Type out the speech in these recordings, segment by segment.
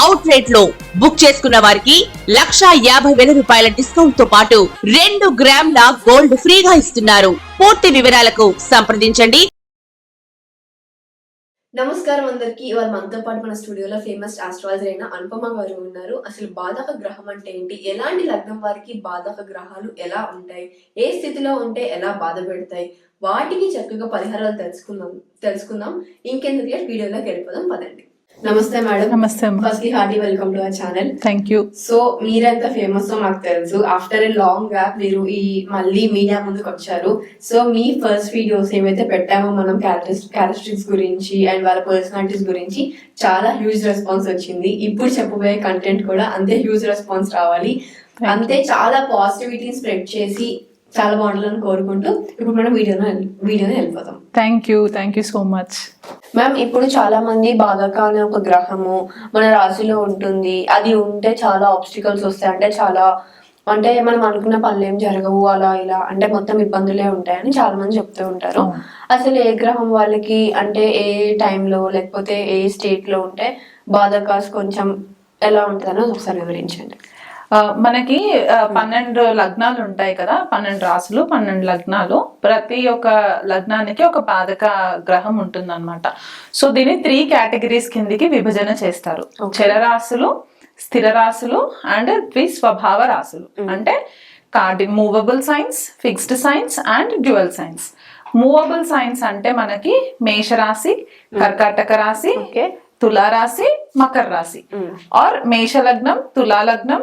Out రేట్లో book చేసుకున్న వారికి లక్షా యాభై వేల రూపాయల డిస్కౌంట్తో పాటు రెండు గ్రాముల గోల్డ్ ఫ్రీగా ఇస్తున్నారు. పూర్తి వివరాలకు సంప్రదించండి. నమస్కారం అందరికి. ఇవాళ మనతో పాటు మన స్టూడియోలో ఫేమస్ ఆస్ట్రాలజర్ అయిన అనుపమ గారు ఉన్నారు. అసలు బాధక గ్రహం అంటే ఏంటి? ఎలాంటి లగ్నం వారికి బాధక గ్రహాలు ఎలా ఉంటాయి? ఏ స్థితిలో ఉంటే ఎలా బాధ పెడతాయి? వాటికి చక్కగా పరిహారాలు తెలుసుకుందాం తెలుసుకుందాం. ఇంకెందుకు వీడియోలోకి వెళ్ళిపోదాం పదండి. నమస్తే మేడం. నమస్తే first hearty welcome to our channel. Thank you so మీరెంత ఫేమస్ మాకు తెలుసు. ఆఫ్టర్ ఏ లాంగ్ గ్యాప్ మీరు ఈ మళ్ళీ మీడియా ముందుకు వచ్చారు. సో మీ ఫస్ట్ వీడియోస్ ఏవైతే పెట్టామో మనం క్యారెక్టరిస్టిక్స్ గురించి అండ్ వాళ్ళ పర్సనాలిటీస్ గురించి చాలా హ్యూజ్ రెస్పాన్స్ వచ్చింది. ఇప్పుడు చెప్పబోయే కంటెంట్ కూడా అంతే హ్యూజ్ రెస్పాన్స్ రావాలి. అంతే చాలా పాజిటివిటీని స్ప్రెడ్ చేసి చాలా బాగుండాలని కోరుకుంటూ ఇప్పుడు మనం వీడియోలో వీడియోని వెళ్ళిపోతాం. Thank you thank you so much ma'am ఇప్పుడు చాలా మంది బాధక అనే ఒక గ్రహము మన రాశిలో ఉంటుంది. అది ఉంటే చాలా ఆబ్స్టికల్స్ వస్తాయి. అంటే చాలా అంటే మనం అనుకున్న పనులు ఏం జరగవు అలా ఇలా అంటే మొత్తం ఇబ్బందులే ఉంటాయని చాలా మంది చెప్తూ ఉంటారు. అసలు ఏ గ్రహం వాళ్ళకి అంటే ఏ టైంలో లేకపోతే ఏ స్టేట్లో ఉంటే బాధకాస్ కొంచెం ఎలా ఉంటుందని ఒకసారి వివరించండి. మనకి పన్నెండు లగ్నాలు ఉంటాయి కదా పన్నెండు రాసులు పన్నెండు లగ్నాలు. ప్రతి ఒక్క లగ్నానికి ఒక బాధక గ్రహం ఉంటుంది సో దీన్ని త్రీ కేటగిరీస్ కిందికి విభజన చేస్తారు. చరరాశులు స్థిర రాశులు అండ్ ద్విస్వభావ రాశులు అంటే Cardy movable signs fixed signs and dual signs. Movable signs అంటే మనకి మేషరాశి కర్కాటక రాశి ఓకే. తులా రాశి మకర రాశి. ఆర్ మేష లగ్నం తులా లగ్నం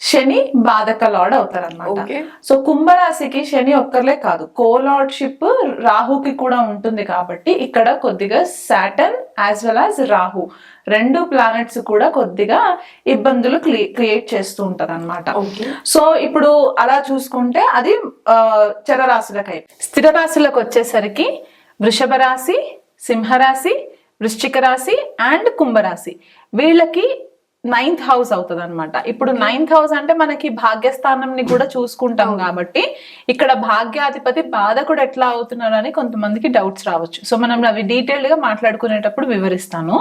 శని బాధక లార్డ్ అవుతారు అనమాట. సో కుంభరాశికి శని ఒక్కర్లే కాదు. కోలార్డ్షిప్ రాహుకి కూడా ఉంటుంది కాబట్టి ఇక్కడ కొద్దిగా Saturn as well as Rahu. రెండు ప్లానెట్స్ కూడా కొద్దిగా ఇబ్బందులు క్రియేట్ చేస్తూ ఉంటారు అనమాట సో ఇప్పుడు అలా చూసుకుంటే అది చరరాశులకై. స్థిర రాశులకు వచ్చేసరికి వృషభ రాశి సింహరాశి వృశ్చిక రాశి అండ్ కుంభరాశి. వీళ్ళకి నైన్త్ హౌస్ అవుతుంది అనమాట ఇప్పుడు నైన్త్ హౌస్ అంటే మనకి భాగ్యస్థానంని కూడా చూసుకుంటాం కాబట్టి ఇక్కడ భాగ్యాధిపతి బాధకుడు ఎట్లా అవుతున్నాడు అని కొంతమందికి డౌట్స్ రావచ్చు. సో మనం అవి డీటెయిల్డ్గా మాట్లాడుకునేటప్పుడు వివరిస్తాను.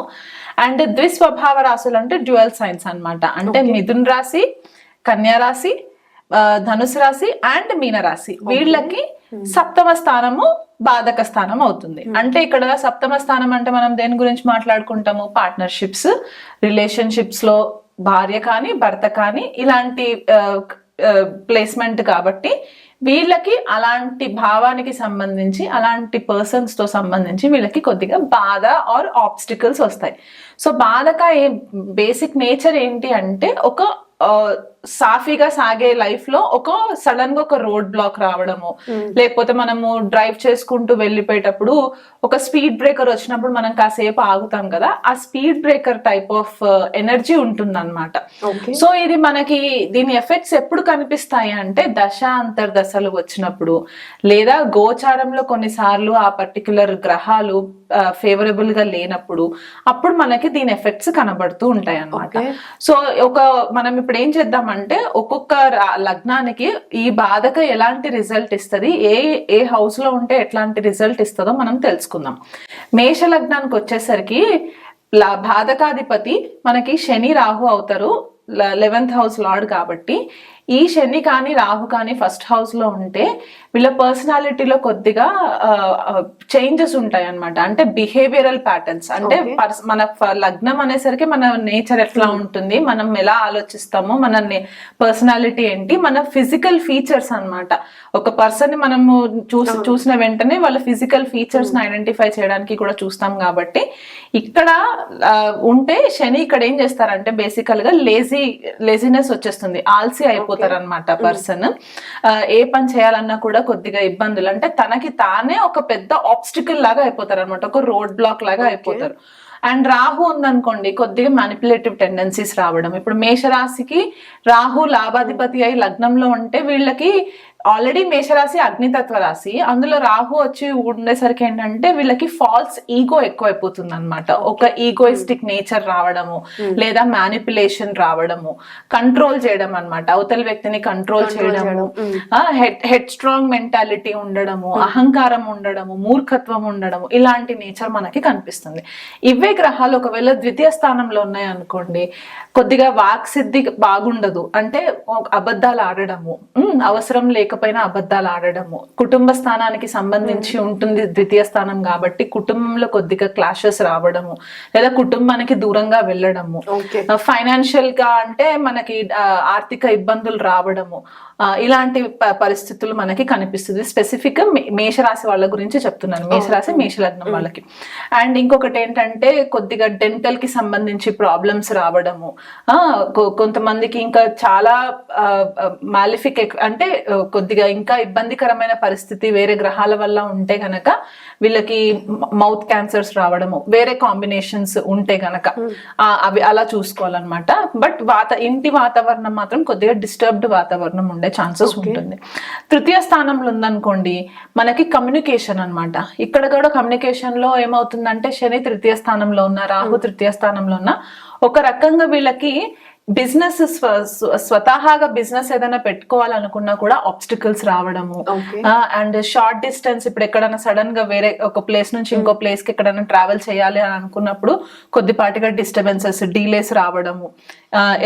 అండ్ ద్విస్వభావ రాశులు అంటే డ్యువల్ సైన్స్ అన్నమాట. అంటే మిథున్ రాశి కన్యా రాశి ధనుసు రాశి అండ్ మీన రాశి వీళ్ళకి సప్తమ స్థానము బాధక స్థానం అవుతుంది. అంటే ఇక్కడ సప్తమ స్థానం అంటే మనం దేని గురించి మాట్లాడుకుంటాము? పార్ట్నర్షిప్స్ రిలేషన్షిప్స్లో భార్య కానీ భర్త కానీ ఇలాంటి ప్లేస్మెంట్ కాబట్టి వీళ్ళకి అలాంటి భావానికి సంబంధించి అలాంటి పర్సన్స్తో సంబంధించి వీళ్ళకి కొద్దిగా బాధ ఆర్ ఆబ్స్టికల్స్ వస్తాయి. సో బాధక ఏ బేసిక్ నేచర్ ఏంటి అంటే ఒక సాఫీగా సాగే లైఫ్లో ఒక సడన్గా ఒక రోడ్ బ్లాక్ రావడము. లేకపోతే మనము డ్రైవ్ చేసుకుంటూ వెళ్ళిపోయేటప్పుడు ఒక స్పీడ్ బ్రేకర్ వచ్చినప్పుడు మనం కాసేపు ఆగుతాం కదా ఆ speed breaker type of energy ఉంటుంది ఓకే సో ఇది మనకి దీని ఎఫెక్ట్స్ ఎప్పుడు కనిపిస్తాయి అంటే దశ అంతర్దశలు వచ్చినప్పుడు. లేదా గోచారంలో కొన్నిసార్లు ఆ పర్టికులర్ గ్రహాలు ఫేవరబుల్గా లేనప్పుడు అప్పుడు మనకి దీని ఎఫెక్ట్స్ కనబడుతూ ఉంటాయి Okay. సో ఒక మనం ఇప్పుడు ఏం చేద్దామంటే ఒక్కొక్క లగ్నానికి ఈ బాధక ఎలాంటి రిజల్ట్ ఇస్తుంది ఏ ఏ హౌస్లో ఉంటే ఎట్లాంటి రిజల్ట్ ఇస్తుందో మనం తెలుసుకుందాం మేష లగ్నానికి వచ్చేసరికి బాధకాధిపతి మనకి శని రాహు అవుతారు లెవెన్త్ హౌస్ లార్డ్ కాబట్టి ఈ శని కానీ రాహు కానీ ఫస్ట్ హౌస్లో ఉంటే వీళ్ళ పర్సనాలిటీలో కొద్దిగా చేంజెస్ ఉంటాయి అన్నమాట. అంటే బిహేవియరల్ ప్యాటర్న్స్ అంటే మన లగ్నం అనేసరికి మన నేచర్ ఎట్లా ఉంటుంది మనం ఎలా ఆలోచిస్తామో మన పర్సనాలిటీ ఏంటి మన ఫిజికల్ ఫీచర్స్ అన్నమాట. ఒక పర్సన్ని మనము చూసి చూసిన వెంటనే వాళ్ళ ఫిజికల్ ఫీచర్స్ని ఐడెంటిఫై చేయడానికి కూడా చూస్తాం కాబట్టి ఇక్కడ ఉంటే శని ఇక్కడ ఏం చేస్తారంటే బేసికల్గా లేజీ లేజినెస్ వచ్చేస్తుంది. ఆల్సీ అయిపోతారు అనమాట పర్సన్. ఏ పని చేయాలన్నా కూడా కొద్దిగా ఇబ్బందులు. అంటే తనకి తానే ఒక పెద్ద ఆబ్స్టికల్ లాగా అయిపోతారు అనమాట ఒక రోడ్ బ్లాక్ లాగా అయిపోతారు. అండ్ రాహు ఉందనుకోండి కొద్దిగా మ్యానిపులేటివ్ టెండెన్సీస్ రావడం. ఇప్పుడు మేషరాశికి రాహు లాభాధిపతి అయి లగ్నంలో ఉంటే వీళ్ళకి ఆల్రెడీ మేషరాశి అగ్నితత్వ రాశి. అందులో రాహు వచ్చి ఉండేసరికి ఏంటంటే వీళ్ళకి ఫాల్స్ ఈగో ఎక్కువైపోతుంది అనమాట ఒక ఈగోయిస్టిక్ నేచర్ రావడము లేదా మ్యానిపులేషన్ రావడము కంట్రోల్ చేయడం అన్నమాట. అవతల వ్యక్తిని కంట్రోల్ చేయడము హెడ్ హెడ్ స్ట్రాంగ్ మెంటాలిటీ ఉండడము అహంకారం ఉండడము మూర్ఖత్వం ఉండడము ఇలాంటి నేచర్ మనకి కనిపిస్తుంది. ఇవే గ్రహాలు ఒకవేళ ద్వితీయ స్థానంలో ఉన్నాయి అనుకోండి కొద్దిగా వాక్ సిద్ధి బాగుండదు. అంటే అబద్ధాలు ఆడడము అవసరం లేకపోయినా అబద్ధాలు ఆడడము. కుటుంబ స్థానానికి సంబంధించి ఉంటుంది ద్వితీయ స్థానం కాబట్టి కుటుంబంలో కొద్దిగా క్లాషెస్ రావడము. లేదా కుటుంబానికి దూరంగా వెళ్ళడము. ఓకే ఫైనాన్షియల్గా అంటే మనకి ఆర్థిక ఇబ్బందులు రావడము. ఇలాంటి పరిస్థితులు మనకి కనిపిస్తుంది. స్పెసిఫిక్గా మేషరాశి వాళ్ళ గురించి చెప్తున్నాను. మేషరాశి మేషలగ్నం వాళ్ళకి. అండ్ ఇంకొకటి ఏంటంటే కొద్దిగా డెంటల్కి సంబంధించి ప్రాబ్లమ్స్ రావడము. కొంతమందికి ఇంకా చాలా మాలిఫిక్ అంటే కొద్దిగా ఇంకా ఇబ్బందికరమైన పరిస్థితి వేరే గ్రహాల వల్ల ఉంటే గనక వీళ్ళకి మౌత్ క్యాన్సర్స్ రావడము. వేరే కాంబినేషన్స్ ఉంటే గనక. అవి అలా చూసుకోవాలన్నమాట. బట్ వాత ఇంటి వాతావరణం మాత్రం కొద్దిగా డిస్టర్బ్డ్ వాతావరణం ఉండే ఛాన్సెస్ ఉంటుంది. తృతీయ స్థానంలో ఉందనుకోండి మనకి కమ్యూనికేషన్ అన్నమాట. ఇక్కడ కూడా కమ్యూనికేషన్లో ఏమవుతుందంటే శని తృతీయ స్థానంలో ఉన్న రాహు తృతీయ స్థానంలో ఉన్న ఒక రకంగా వీళ్ళకి బిజినెస్ స్వతహాగా బిజినెస్ ఏదైనా పెట్టుకోవాలనుకున్నా కూడా ఆబ్స్టికల్స్ రావడము. అండ్ షార్ట్ డిస్టెన్స్ ఇప్పుడు ఎక్కడైనా సడన్గా వేరే ఒక ప్లేస్ నుంచి ఇంకో ప్లేస్కి ఎక్కడైనా ట్రావెల్ చేయాలి అని అనుకున్నప్పుడు కొద్దిపాటిగా డిస్టర్బెన్సెస్ డీలేస్ రావడము.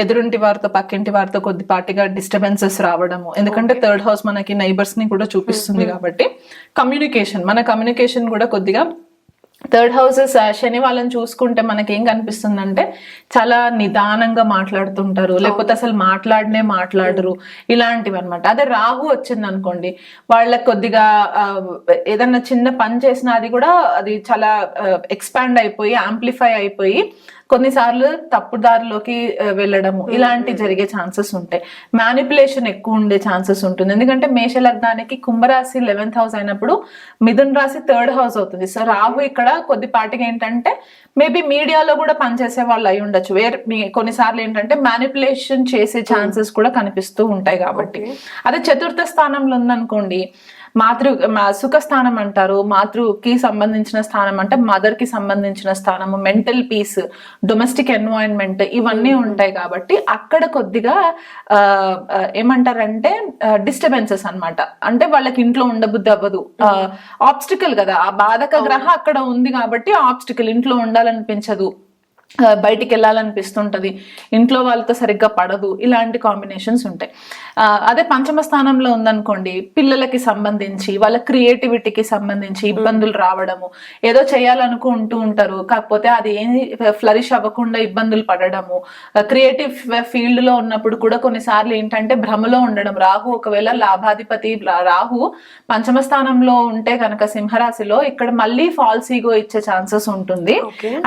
ఎదురుంటి వారితో పక్కింటి వారితో కొద్దిపాటిగా డిస్టర్బెన్సెస్ రావడము. ఎందుకంటే థర్డ్ హౌస్ మనకి నైబర్స్ని కూడా చూపిస్తుంది కాబట్టి కమ్యూనికేషన్ మన కమ్యూనికేషన్ కూడా కొద్దిగా థర్డ్ హౌసెస్ శని వాళ్ళని చూసుకుంటే మనకి ఏం కనిపిస్తుందంటే చాలా నిదానంగా మాట్లాడుతుంటారు. లేకపోతే అసలు మాట్లాడనే మాట్లాడరు. ఇలాంటివి అనమాట అదే రాహు వచ్చింది అనుకోండి వాళ్ళకి కొద్దిగా ఆ, ఏదన్నా చిన్న పని చేసినా అది కూడా అది చాలా ఎక్స్పాండ్ అయిపోయి ఆంప్లిఫై అయిపోయి కొన్నిసార్లు తప్పుదారిలోకి వెళ్ళడము ఇలాంటి జరిగే ఛాన్సెస్ ఉంటాయి. మ్యానిపులేషన్ ఎక్కువ ఉండే ఛాన్సెస్ ఉంటుంది. ఎందుకంటే మేష లగ్నానికి కుంభరాశి లెవెన్త్ హౌస్ అయినప్పుడు మిథున్ రాశి థర్డ్ హౌస్ అవుతుంది. సో రాహు ఇక్కడ కొద్దిపాటిగా ఏంటంటే మేబీ మీడియాలో కూడా పనిచేసే వాళ్ళు అయి ఉండొచ్చు. వేరే కొన్నిసార్లు ఏంటంటే మ్యానిపులేషన్ చేసే ఛాన్సెస్ కూడా కనిపిస్తూ ఉంటాయి కాబట్టి. అదే చతుర్థ స్థానంలో ఉందనుకోండి మాతృ సుఖ స్థానం అంటారు మాతృకి సంబంధించిన స్థానం అంటే మదర్కి సంబంధించిన స్థానము మెంటల్ పీస్ డొమెస్టిక్ ఎన్వైరన్మెంట్ ఇవన్నీ ఉంటాయి కాబట్టి అక్కడ కొద్దిగా ఏమంటారంటే డిస్టర్బెన్సెస్ అన్నమాట. అంటే వాళ్ళకి ఇంట్లో ఉండబుద్ధి అవ్వదు. ఆబ్స్టికల్ కదా. ఆ బాధక గ్రహ అక్కడ ఉంది కాబట్టి ఆబ్స్టికల్ ఇంట్లో ఉండాలనిపించదు. బయటికి వెళ్ళాలనిపిస్తుంటది. ఇంట్లో వాళ్ళతో సరిగ్గా పడదు. ఇలాంటి కాంబినేషన్స్ ఉంటాయి. అదే పంచమ స్థానంలో ఉందనుకోండి పిల్లలకి సంబంధించి వాళ్ళ క్రియేటివిటీకి సంబంధించి ఇబ్బందులు రావడము ఏదో చేయాలనుకుంటూ ఉంటారు. కాకపోతే అది ఏమి ఫ్లరిష్ అవ్వకుండా ఇబ్బందులు పడడము క్రియేటివ్ ఫీల్డ్లో ఉన్నప్పుడు కూడా కొన్నిసార్లు ఏంటంటే భ్రమలో ఉండడం. రాహు ఒకవేళ లాభాధిపతి రాహు పంచమ స్థానంలో ఉంటే కనుక సింహరాశిలో ఇక్కడ మళ్ళీ ఫాల్స్ ఈగో ఇచ్చే ఛాన్సెస్ ఉంటుంది.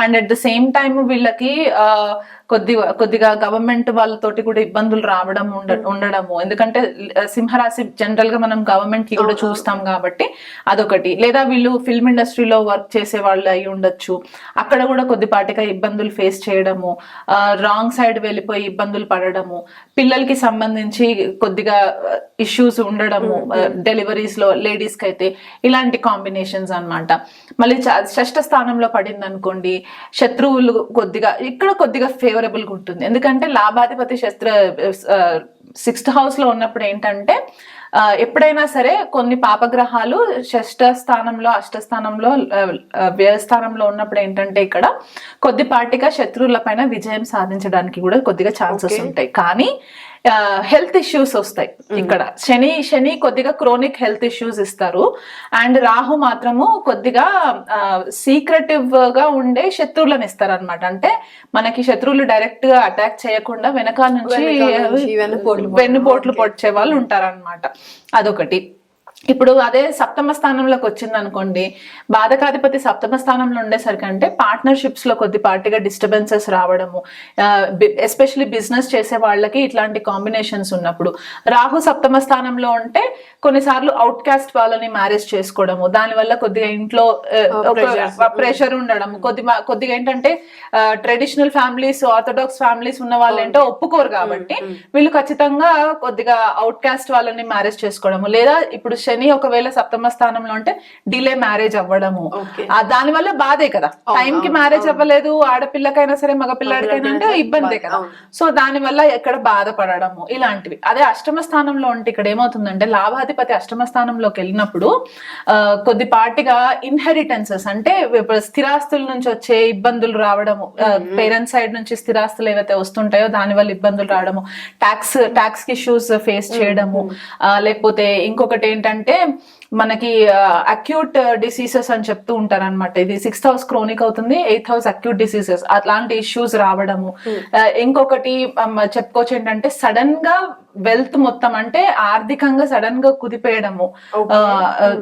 And at the same time వీళ్ళకి ఆ, కొద్ది కొద్దిగా గవర్నమెంట్ వాళ్ళతోటి కూడా ఇబ్బందులు రావడం ఉండ ఉండడము. ఎందుకంటే సింహరాశి జనరల్గా మనం గవర్నమెంట్కి కూడా చూస్తాం కాబట్టి అదొకటి. లేదా వీళ్ళు ఫిల్మ్ ఇండస్ట్రీలో వర్క్ చేసే వాళ్ళు అయి ఉండొచ్చు. అక్కడ కూడా కొద్దిపాటిగా ఇబ్బందులు ఫేస్ చేయడము. రాంగ్ సైడ్ వెళ్ళిపోయి ఇబ్బందులు పడడము. పిల్లలకి సంబంధించి కొద్దిగా ఇష్యూస్ ఉండడము. డెలివరీస్లో లేడీస్కి అయితే ఇలాంటి కాంబినేషన్స్ అన్నమాట. మళ్ళీ షష్ఠ స్థానంలో పడింది అనుకోండి శత్రువులు కొద్దిగా ఇక్కడ కొద్దిగా ఫేవరబుల్ గా ఉంటుంది ఎందుకంటే లాభాధిపతి శస్త్ర సిక్స్త్ హౌస్లో ఉన్నప్పుడు ఏంటంటే ఆ, ఎప్పుడైనా సరే కొన్ని పాపగ్రహాలు షష్ఠ స్థానంలో అష్ట స్థానంలో ఆ, ఆ, వ్యయ స్థానంలో ఉన్నప్పుడు ఏంటంటే ఇక్కడ కొద్దిపాటిగా శత్రువుల పైన విజయం సాధించడానికి కూడా కొద్దిగా ఛాన్సెస్. ఉంటాయి కానీ హెల్త్ ఇష్యూస్ వస్తాయి. ఇక్కడ శని శని కొద్దిగా క్రోనిక్ హెల్త్ ఇష్యూస్ ఇస్తారు. అండ్ రాహు మాత్రము కొద్దిగా సీక్రెటివ్గా ఉండే శత్రువులను ఇస్తారు అనమాట అంటే మనకి శత్రువులు డైరెక్ట్గా అటాక్ చేయకుండా వెనకాల నుంచి వెన్నుపోట్లు పొడిచే వాళ్ళు ఉంటారన్నమాట. అదొకటి. ఇప్పుడు అదే సప్తమ స్థానంలోకి వచ్చింది అనుకోండి బాధకాధిపతి సప్తమ స్థానంలో ఉండేసరికి అంటే పార్ట్నర్షిప్స్లో కొద్దిపాటిగా డిస్టర్బెన్సెస్ రావడము ఎస్పెషల్లీ బిజినెస్ చేసే వాళ్ళకి ఇట్లాంటి కాంబినేషన్స్ ఉన్నప్పుడు. రాహు సప్తమ స్థానంలో ఉంటే కొన్నిసార్లు అవుట్ కాస్ట్ వాళ్ళని మ్యారేజ్ చేసుకోవడము దానివల్ల కొద్దిగా ఇంట్లో ప్రెషర్ ఉండడం కొద్ది కొద్దిగా ఏంటంటే ట్రెడిషనల్ ఫ్యామిలీస్ ఆర్థోడాక్స్ ఫ్యామిలీస్ ఉన్న వాళ్ళు ఏంటో ఒప్పుకోరు కాబట్టి వీళ్ళు ఖచ్చితంగా కొద్దిగా అవుట్ కాస్ట్ వాళ్ళని మ్యారేజ్ చేసుకోవడము. లేదా ఇప్పుడు శని ఒకవేళ సప్తమ స్థానంలో ఉంటే డిలే మ్యారేజ్ అవ్వడము. దాని వల్ల బాధే కదా. టైం కి మ్యారేజ్ అవ్వలేదు ఆడపిల్లకైనా సరే మగ పిల్లాడికైనా అంటే ఇబ్బందే కదా. సో దాని వల్ల ఎక్కడ బాధపడడము ఇలాంటివి. అదే అష్టమ స్థానంలో ఉంటే ఇక్కడ ఏమవుతుందంటే లాభాధిపతి అష్టమ స్థానంలోకి వెళ్ళినప్పుడు ఆ, కొద్దిపాటిగా ఇన్హెరిటెన్సెస్ అంటే స్థిరాస్తుల నుంచి వచ్చే ఇబ్బందులు రావడము పేరెంట్స్ సైడ్ నుంచి స్థిరాస్తులు ఏవైతే వస్తుంటాయో దాని వల్ల ఇబ్బందులు రావడము ట్యాక్స్ ట్యాక్స్ ఇష్యూస్ ఫేస్ చేయడము లేకపోతే ఇంకొకటి ఏంటంటే మనకి అక్యూట్ డిసీజెస్ అని చెప్తూ ఉంటారు అనమాట ఇది సిక్స్త్ హౌస్ క్రోనిక్ అవుతుంది ఎయిత్ హౌస్ అక్యూట్ డిసీజెస్ అట్లాంటి ఇష్యూస్ రావడము. ఆ, ఇంకొకటి చెప్పుకోవచ్చు ఏంటంటే సడన్గా వెల్త్ మొత్తం అంటే ఆర్థికంగా సడన్గా కుదిపేయడము.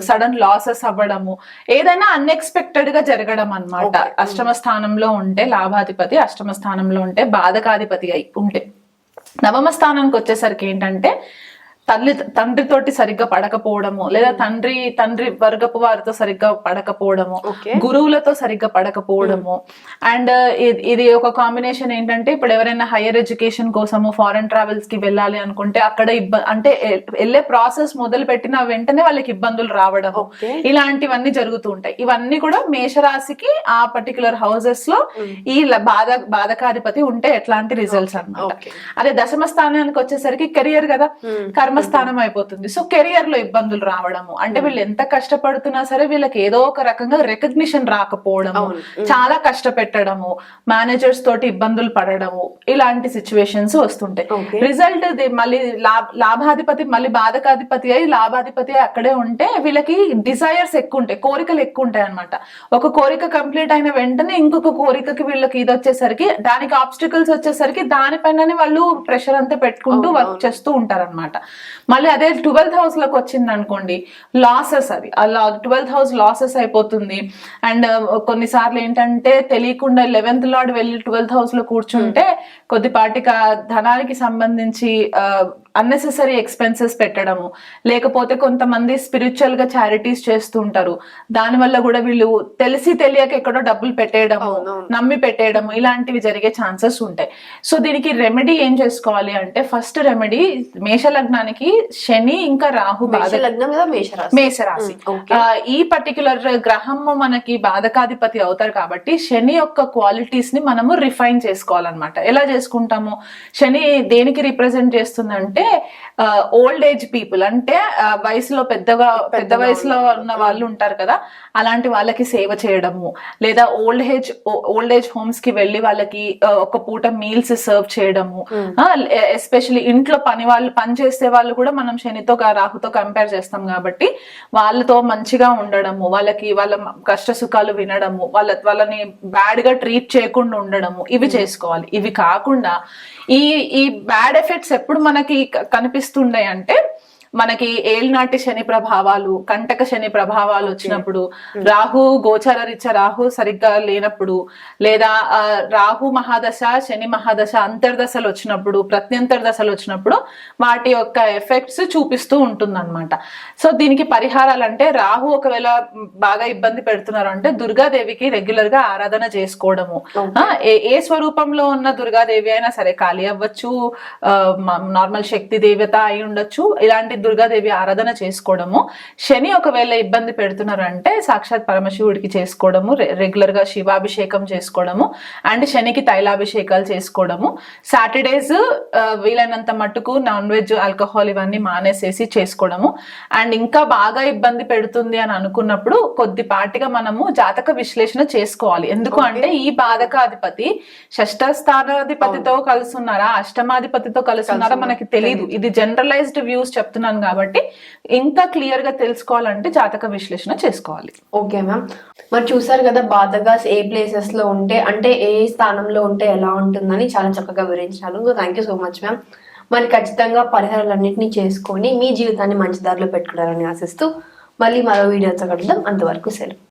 సడన్ లాసెస్ అవ్వడము. ఏదైనా అన్ఎక్స్పెక్టెడ్గా జరగడం అన్నమాట. అష్టమ స్థానంలో ఉంటే లాభాధిపతి అష్టమ స్థానంలో ఉంటే బాధకాధిపతి అయి ఉంటే. నవమ స్థానానికి వచ్చేసరికి ఏంటంటే తల్లి తండ్రితోటి సరిగ్గా పడకపోవడము లేదా తండ్రి తండ్రి వర్గపు వారితో సరిగ్గా పడకపోవడము. గురువులతో సరిగ్గా పడకపోవడము. అండ్ ఇది ఒక కాంబినేషన్ ఏంటంటే ఇప్పుడు ఎవరైనా హైయర్ ఎడ్యుకేషన్ కోసము ఫారెన్ ట్రావెల్స్కి వెళ్ళాలి అనుకుంటే అక్కడ అంటే వెళ్ళే ప్రాసెస్ మొదలు పెట్టిన వెంటనే వాళ్ళకి ఇబ్బందులు రావడము. ఇలాంటివన్నీ జరుగుతూ ఉంటాయి. ఇవన్నీ కూడా మేషరాశికి ఆ పర్టికులర్ హౌసెస్లో ఈ ల- బాధ బాధకాధిపతి ఉంటే ఎట్లాంటి రిజల్ట్స్ అన్నమాట. అదే దశమ స్థానానికి వచ్చేసరికి కెరియర్ కదా. కర్మస్థానం అయిపోతుంది. సో కెరియర్లో ఇబ్బందులు రావడము. అంటే వీళ్ళు ఎంత కష్టపడుతున్నా సరే వీళ్ళకి ఏదో ఒక రకంగా రికగ్నిషన్ రాకపోవడము. అవును. చాలా కష్టపెట్టడము. మేనేజర్స్ తోటి ఇబ్బందులు పడడము. ఇలాంటి సిచ్యువేషన్స్ వస్తుంటాయి. రిజల్ట్ మళ్ళీ లాభ- లాభాధిపతి మళ్ళీ బాధకాధిపతి అయి లాభాధిపతి అక్కడే ఉంటే వీళ్ళకి డిజైర్స్ ఎక్కువ ఉంటాయి కోరికలు ఎక్కువ ఉంటాయి అనమాట ఒక కోరిక కంప్లీట్ అయిన వెంటనే ఇంకొక కోరికకి వీళ్ళకి ఇది వచ్చేసరికి దానికి ఆబ్స్టికల్స్ వచ్చేసరికి దానిపైననే వాళ్ళు ప్రెషర్ అంతా పెట్టుకుంటూ వర్క్ చేస్తూ ఉంటారు అనమాట మళ్ళీ అదే ట్వెల్త్ హౌస్లోకి వచ్చింది అనుకోండి లాసెస్ అది అలా ట్వెల్త్ హౌస్ లాసెస్ అయిపోతుంది. అండ్ కొన్నిసార్లు ఏంటంటే తెలియకుండా లెవెన్త్ లాడ్ వెళ్ళి ట్వెల్త్ హౌస్లో కూర్చుంటే కొద్దిపాటిగా ధనానికి సంబంధించి అన్నెసెసరీ ఎక్స్పెన్సెస్ పెట్టడము. లేకపోతే కొంతమంది స్పిరిచువల్గా చారిటీస్ చేస్తూ ఉంటారు. దానివల్ల కూడా వీళ్ళు తెలిసి తెలియక ఎక్కడో డబ్బులు పెట్టేయడము నమ్మి పెట్టేయడము ఇలాంటివి జరిగే ఛాన్సెస్ ఉంటాయి. సో దీనికి రెమెడీ ఏం చేసుకోవాలి అంటే ఫస్ట్ రెమెడీ మేష లగ్నానికి శని ఇంకా రాహు మేషరాశి. ఈ పర్టికులర్ గ్రహము మనకి బాధకాధిపతి అవుతారు కాబట్టి శని యొక్క క్వాలిటీస్ని మనము రిఫైన్ చేసుకోవాలన్నమాట. ఎలా చేసుకుంటాము? శని దేనికి రిప్రజెంట్ చేస్తుందంటే ఓల్డ్ ఏజ్ పీపుల్ అంటే వయసులో పెద్దగా పెద్ద వయసులో ఉన్న వాళ్ళు ఉంటారు కదా అలాంటి వాళ్ళకి సేవ చేయడము. లేదా ఓల్డ్ ఏజ్ ఓల్డ్ ఏజ్ హోమ్స్కి వెళ్ళి వాళ్ళకి ఒక పూట మీల్స్ సర్వ్ చేయడము. ఎస్పెషల్లీ ఇంట్లో పని వాళ్ళు పని చేసే వాళ్ళు కూడా మనం శనితో రాహుతో కంపేర్ చేస్తాం కాబట్టి వాళ్ళతో మంచిగా ఉండడము వాళ్ళకి వాళ్ళ కష్ట సుఖాలు వినడము వాళ్ళ వాళ్ళని బ్యాడ్గా ట్రీట్ చేయకుండా ఉండడము ఇవి చేసుకోవాలి. ఇవి కాకుండా ఈ ఈ బ్యాడ్ ఎఫెక్ట్స్ ఎప్పుడు మనకి క- కనిపిస్తుండే అంటే మనకి ఏలినాటి శని ప్రభావాలు కంటక శని ప్రభావాలు వచ్చినప్పుడు రాహు గోచర రీత్యా రాహు సరిగ్గా లేనప్పుడు లేదా రాహు మహాదశ శని మహాదశ అంతర్దశలు వచ్చినప్పుడు ప్రత్యంతర దశలు వచ్చినప్పుడు వాటి యొక్క ఎఫెక్ట్స్ చూపిస్తూ ఉంటుందన్నమాట. సో దీనికి పరిహారాలు అంటే రాహు ఒకవేళ బాగా ఇబ్బంది పెడుతున్నారు అంటే దుర్గాదేవికి రెగ్యులర్గా ఆరాధన చేసుకోవడము. ఏ స్వరూపంలో ఉన్న దుర్గాదేవి అయినా సరే కాళీ అవ్వచ్చు నార్మల్ శక్తి దేవత అయి ఉండొచ్చు. ఇలాంటి దుర్గాదేవి ఆరాధన చేసుకోవడము. శని ఒకవేళ ఇబ్బంది పెడుతున్నారంటే సాక్షాత్ పరమశివుడికి చేసుకోవడము రె- రెగ్యులర్గా శివాభిషేకం చేసుకోవడము అండ్ శనికి తైలాభిషేకాలు చేసుకోవడము. సాటర్డేస్ వీలైనంత మట్టుకు నాన్ వెజ్ ఆల్కహాల్ ఇవన్నీ మానేసేసి చేసుకోవడము. అండ్ ఇంకా బాగా ఇబ్బంది పెడుతుంది అని అనుకున్నప్పుడు కొద్దిపాటిగా మనము జాతక విశ్లేషణ చేసుకోవాలి. ఎందుకు అంటే ఈ బాధకాధిపతి షష్ఠ స్థానాధిపతితో కలుస్తున్నారా అష్టమాధిపతితో కలుస్తున్నారా మనకి తెలియదు ఇది జనరలైజ్డ్ వ్యూస్ చెప్తున్నాను కాబట్టి ఇంకా క్లియర్గా తెలుసుకోవాలంటే జాతక విశ్లేషణ చేసుకోవాలి. ఓకే మ్యామ్ మరి చూసారు కదా బాధగాస్ ఏ ప్లేసెస్లో ఉంటే అంటే ఏ స్థానంలో ఉంటే ఎలా ఉంటుందని చాలా చక్కగా వివరించారు. Thank you so much ma'am మరి ఖచ్చితంగా పరిహారాలన్నింటినీ చేసుకొని మీ జీవితాన్ని మంచి దారిలో పెట్టుకున్నారని ఆశిస్తూ మళ్ళీ మరో వీడియోతో కలుద్దాం. అంతవరకు సెలవు.